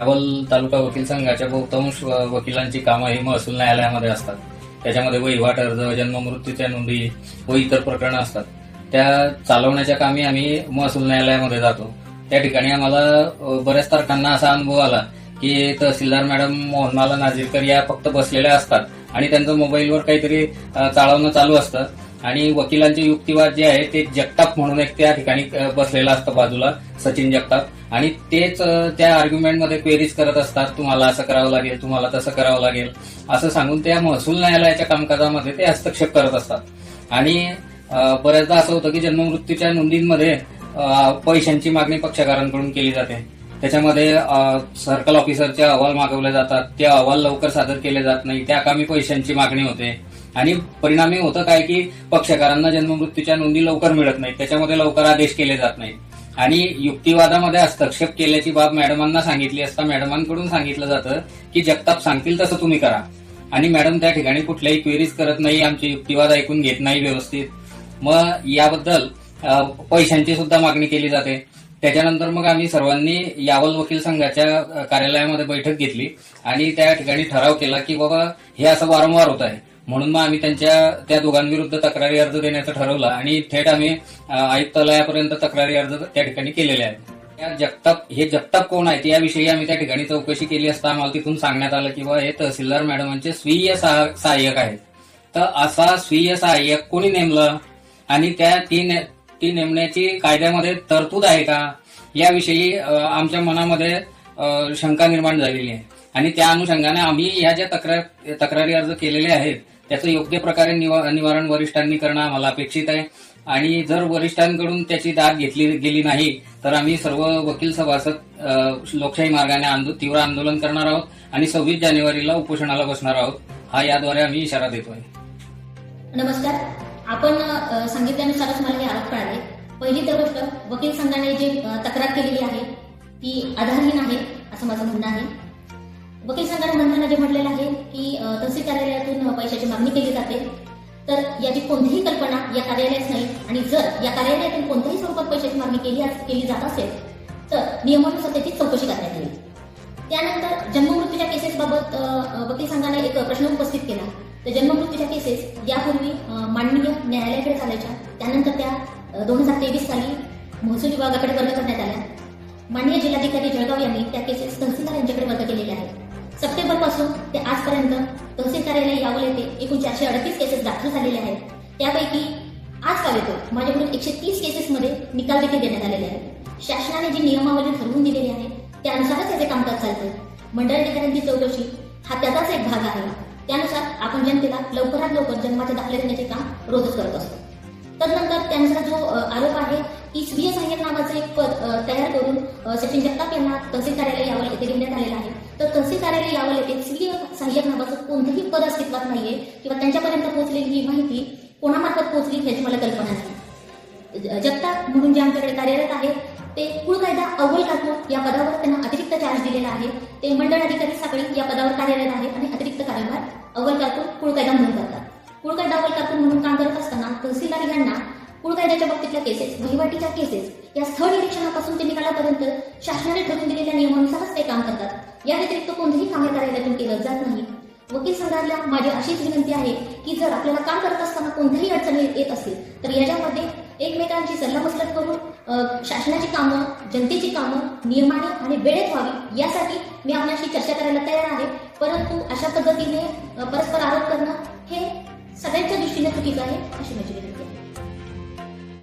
अवल तालुका वकील संघाच्या बहुतांश वकिलांची कामं ही महसूल न्यायालयामध्ये असतात. त्याच्यामध्ये वहिवाट अर्ज जन्ममृत्यूच्या नोंदी व इतर प्रकरणं असतात. त्या चालवण्याच्या कामी आम्ही महसूल न्यायालयामध्ये जातो. त्या ठिकाणी आम्हाला बऱ्याच तारखांना असा अनुभव आला की तहसीलदार मॅडम मोहनमाला नाजीरकर या फक्त बसलेल्या असतात आणि त्यांचं मोबाईलवर काहीतरी चालवणं चालू असतं. आणि वकिलांचे युक्तिवाद जे आहे ते जगताप म्हणून एक त्या ठिकाणी बसलेला असतं बाजूला सचिन जगताप. आणि तेच त्या आर्ग्युमेंटमध्ये क्वेरीज करत असतात तुम्हाला असं करावं लागेल तुम्हाला तसं करावं लागेल. असं सांगून त्या महसूल न्यायालयाच्या कामकाजामध्ये ते हस्तक्षेप करत असतात. आणि बऱ्याचदा असं होतं की जन्ममृत्यूच्या नोंदींमध्ये पैशांची मागणी पक्षकारांकडून केली जाते. त्याच्यामध्ये सर्कल ऑफिसरचे अहवाल मागवले जातात ते अहवाल लवकर सादर केले जात नाही त्या कामी पैशांची मागणी होते. आणि परिणामी होतं काय की पक्षकारांना जन्ममृत्यूच्या नोंदी लवकर मिळत नाहीत. त्याच्यामध्ये लवकर आदेश केले जात नाहीत. आणि युक्तिवादामध्ये हस्तक्षेप केल्याची बाब मॅडमांना सांगितली असता मॅडमांकडून सांगितलं जातं की जगताप सांगतील तसं तुम्ही करा. आणि मॅडम त्या ठिकाणी कुठल्याही क्वेरीज करत नाही आमचे युक्तिवाद ऐकून घेत नाही व्यवस्थित. मग याबद्दल पैशांची सुद्धा मागणी केली जाते. त्याच्यानंतर मग आम्ही सर्वांनी यावल वकील संघाच्या कार्यालयामध्ये बैठक घेतली. आणि त्या ठिकाणी ठराव केला की बाबा हे असं वारंवार होत आहे. म्हणून मग आम्ही त्यांच्या त्या दोघांविरुद्ध तक्रारी अर्ज देण्याचं ठरवलं आणि थेट आम्ही आयुक्तालयापर्यंत तक्रारी अर्ज त्या ठिकाणी केलेले आहेत. त्या जगताप हे जगताप कोण आहेत याविषयी आम्ही त्या ठिकाणी चौकशी केली असता आम्हाला तिथून सांगण्यात आलं की बा हे तहसीलदार मॅडमांचे स्वीय सहाय्यक आहेत. तर असा स्वीय सहाय्यक कोणी नेमलं? आणि त्या ती ने- ती नेमण्याची कायद्यामध्ये तरतूद आहे का? याविषयी आमच्या मनामध्ये शंका निर्माण झालेली आहे. आणि त्या अनुषंगाने आम्ही या ज्या तक्रार तक्रारी अर्ज केलेले आहेत त्याचं योग्य प्रकारे निवारण वरिष्ठांनी करणं आम्हाला अपेक्षित आहे. आणि जर वरिष्ठांकडून त्याची दाद घेतली गेली नाही तर आम्ही सर्व वकील सभासद लोकशाही मार्गाने आंदो- तीव्र आंदोलन करणार आहोत आणि सव्वीस जानेवारीला उपोषणाला बसणार आहोत. हा याद्वारे आम्ही इशारा देतोय. नमस्कार. आपण सांगितल्यानुसारच मला हे आरोप कळाले पहिली तर गोष्ट वकील संघाने जी तक्रार केलेली आहे ती आधारहीन आहे असं माझं म्हणणं आहे. वकील संघाने म्हणताना जे म्हटलेलं आहे की तहसील कार्यालयातून पैशाची मागणी केली जाते तर याची कोणतीही कल्पना या कार्यालयात नाही. आणि जर या कार्यालयातून कोणत्याही स्वरूपात पैशाची मागणी केली केली जात असेल तर नियमानुसार त्याची चौकशी करण्यात येईल. त्यानंतर जन्ममृत्यूच्या केसेस बाबत वकील संघाने एक प्रश्न उपस्थित केला. तर जन्ममृत्यूच्या केसेस यापूर्वी माननीय न्यायालयाकडे चालायच्या. त्यानंतर त्या दोन हजार तेवीस साली महसूल विभागाकडे वर्ग करण्यात आल्या माननीय जिल्हाधिकारी जळगाव यांनी त्या केसेस तहसीलदार यांच्याकडे वर्ग केलेल्या आहेत. सप्टेंबरपासून ते आजपर्यंत तहसील कार्यालय यावल येथे एकूण चारशे अडतीस केसेस दाखल झालेले आहेत. त्यापैकी आज काल येतो? माझ्याकडून एकशे तीस केसेसमध्ये निकाल देखील देण्यात आलेले आहेत. शासनाने जी नियमावली ठरवून दिलेली आहे त्यानुसारच याचे कामकाज चालते मंडळ अधिकाऱ्यांची चौकशी हा त्याचाच एक भाग आहे. त्यानुसार आपण जनतेला लवकरात लवकर जन्माचे दाखले देण्याचे काम रोजच करत असतो. तदनंतर त्यांचा जो आरोप आहे की स्वीय सहाय्यक नावाचं एक पद तयार करून सचिन जगताप यांना तहसील कार्यालय यावर येथे घेण्यात आले आहे तर तहसील सहाय्यक नावाचं कोणतंही पद अस्तित्वात नाहीये किंवा त्यांच्यापर्यंत पोहोचलेली ही माहिती कोणामार्फत पोहोचली याची मला कल्पना नाही. जगता म्हणून जे आमच्याकडे कार्यरत आहे ते कुळ कायदा अव्वल कारकून या पदावर त्यांना अतिरिक्त चार्ज दिलेला आहे. ते मंडळ अधिकारी साखळी या पदावर कार्यरत आहेत आणि अतिरिक्त कार्यभार अव्वल कारकून कुळ कायदा म्हणून करतात. कुळ कायदा अव्वल कातून म्हणून काम करत असताना तहसीलदार यांना कुळ कायद्याच्या बाबतीतल्या केसेस वहिवाटीच्या केसेस या स्थळ निरीक्षणापासून ते निकालापर्यंत शासनाने ठरवून दिलेल्या नियमानुसारच ते काम करतात. या व्यतिरिक्त कोणतेही कामे कार्यालयातून केलं जात नाही. वकील संघाला माझी अशीच विनंती आहे की जर आपल्याला काम करत असताना कोणत्याही अडचणी येत असतील तर याच्यामध्ये एकमेकांची सल्लामसलत करून शासनाची कामं जनतेची कामं नियमाने आणि वेळेत व्हावी यासाठी मी आपल्याशी चर्चा करायला तयार आहे. परंतु अशा पद्धतीने परस्पर आरोप करणं हे सगळ्यांच्या दृष्टीने चुकीचं आहे अशी माझी